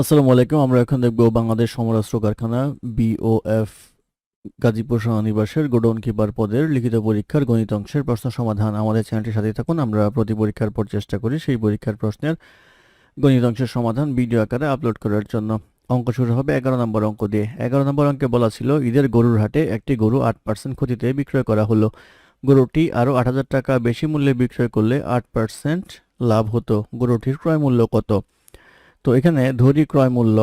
আসসালামু আলাইকুম, আমরা এখন দেখব বাংলাদেশ সমরাস্ত্র কারখানা বিওএফ গাজীপুর সেনানিবাসের গোডাউন কিপার পদের লিখিত পরীক্ষার গণিত অংশের প্রশ্ন সমাধান। আমাদের চ্যানেলটির সাথে থাকুন, আমরা প্রতি পরীক্ষার পর চেষ্টা করি সেই পরীক্ষার প্রশ্নের গণিত অংশের সমাধান ভিডিও আকারে আপলোড করার জন্য। অঙ্ক শুরু হবে এগারো নম্বর অঙ্ক দিয়ে। এগারো নম্বর অঙ্কে বলা ছিল, ঈদের গরুর হাটে একটি গরু আট পার্সেন্ট ক্ষতিতে বিক্রয় করা হলো। গরুটি আরও আট হাজার টাকা বেশি মূল্যে বিক্রয় করলে আট পার্সেন্ট লাভ হতো। গরুটির ক্রয় মূল্য কত? তো এখানে ধরি ক্রয় মূল্য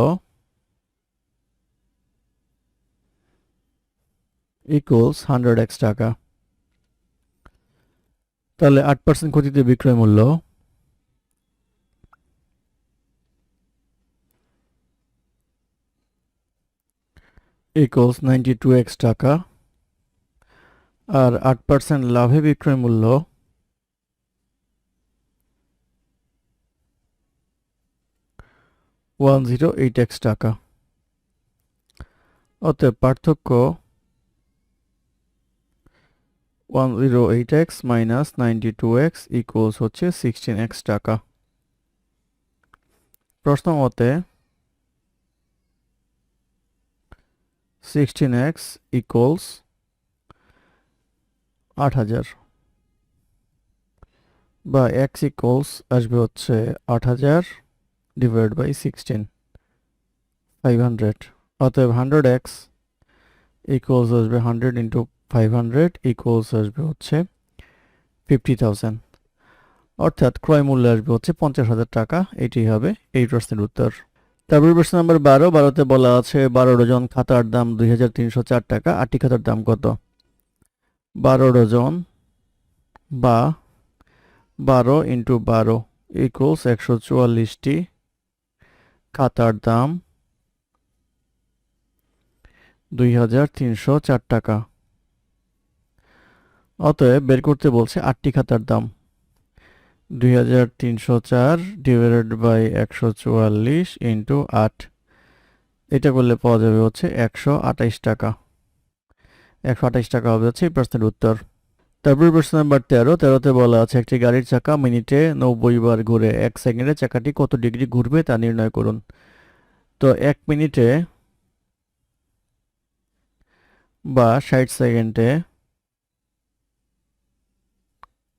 ইকুয়ালস হান্ড্রেড এক্স টাকা। তাহলে আট পার্সেন্ট ক্ষতিতে বিক্রয় মূল্য। ইকুয়ালস নাইনটি টু এক্স টাকা। আর আট পার্সেন্ট লাভে বিক্রয় মূল্য। ওয়ান জিরো এইট এক্স টাকা। অতএব পার্থক্য one zero eight X minus ninety two X equals হচ্ছে সিক্সটিন এক্স টাকা। প্রশ্ন মতে সিক্সটিন এক্স ইকুয়ালস আট হাজার। বা এক্স ইকুয়ালস আসবে হচ্ছে আট হাজার। Divided by 16 500 অতএব 100x equals আসবে 100 into 500 equals আসবে হচ্ছে 50000 অর্থাৎ ক্রয় মূল্য আসবে হচ্ছে পঞ্চাশ হাজার টাকা। এটি হবে এই প্রশ্নের উত্তর। তারপর প্রশ্ন নাম্বার বারো। বারোতে বলা আছে বারো ডজন খাতার দাম দুই হাজার তিনশো চার টাকা। আটটি খাতার দাম কত? বারো ডজন বা বারো ইন্টু বারো ইকুয়ালস একশো চুয়াল্লিশটি খাতার দাম দুই হাজার তিনশো চার টাকা। অতএব বের করতে বলছে আটটি খাতার দাম। দুই হাজার তিনশো চার ডিভাইডেড বাই একশো চুয়াল্লিশ ইন্টু আট। এটা করলে পাওয়া যাবে হচ্ছে একশো আঠাইশ টাকা। একশো আঠাইশ টাকা হবে হচ্ছে এই প্রশ্নের উত্তর। তারপর প্রশ্ন নাম্বার তেরো। তেরোতে বলা আছে, একটি গাড়ির চাকা মিনিটে নব্বই বার ঘুরে এক সেকেন্ডে চাকাটি কত ডিগ্রি ঘুরবে তা নির্ণয় করুন। তো এক মিনিটে বা ষাট সেকেন্ডে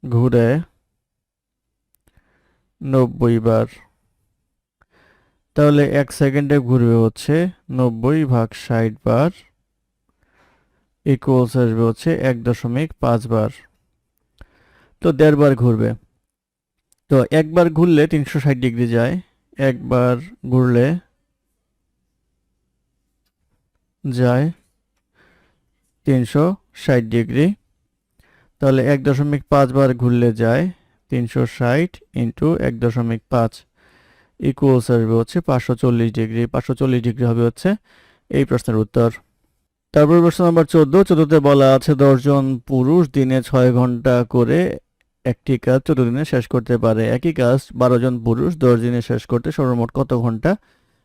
ঘুরে নব্বই বার, তাহলে এক সেকেন্ডে ঘুরবে হচ্ছে নব্বই ভাগ ষাট বার ইকুয়ালস আসবে হচ্ছে এক দশমিক পাঁচ বার। তো দেড় বার ঘুরবে। তো একবার ঘুরলে তিনশো ষাট ডিগ্রি যায়। একবার ঘুরলে যায় তিনশো ষাট ডিগ্রি। তাহলে এক দশমিক পাঁচ বার ঘুরলে যায় তিনশো ষাট ইন্টু এক দশমিক পাঁচ। ইকুয়ালস আসবে হচ্ছে পাঁচশো চল্লিশ ডিগ্রি। পাঁচশো চল্লিশ ডিগ্রি হবে হচ্ছে এই প্রশ্নের উত্তর। তারপর প্রশ্ন নাম্বার চোদ্দ চোদ্দতে বলা আছে দশজন পুরুষ দিনে ছয় ঘণ্টা করে একটি কাজ চোদ্দ দিনে শেষ করতে পারে। একই কাজ বারো জন পুরুষ দশ দিনে শেষ করতে সর্বমোট কত ঘণ্টা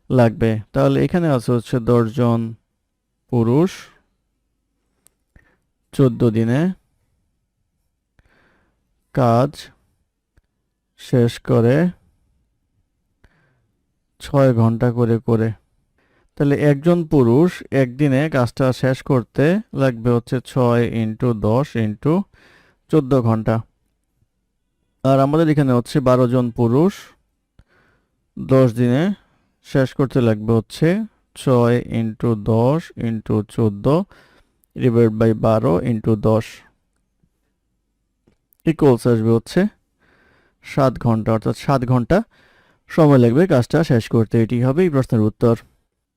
লাগবে? তাহলে এখানে আছে হচ্ছে দশজন পুরুষ চোদ্দ দিনে কাজ শেষ করে ছয় ঘণ্টা করে করে। তাহলে একজন পুরুষ একদিনে কাজটা শেষ করতে লাগবে হচ্ছে ছয় ইন্টু দশ ইন্টু চোদ্দ ঘণ্টা। আর আমাদের এখানে হচ্ছে বারো জন পুরুষ দশ দিনে শেষ করতে লাগবে হচ্ছে ছয় ইন্টু দশ ইন্টু চোদ্দ ডিভাইড বাই বারো ইন্টু দশ ইকুয়ালস আসবে হচ্ছে সাত ঘণ্টা, অর্থাৎ সাত ঘণ্টা সময় লাগবে কাজটা শেষ করতে। এটি হবে এই প্রশ্নের উত্তর।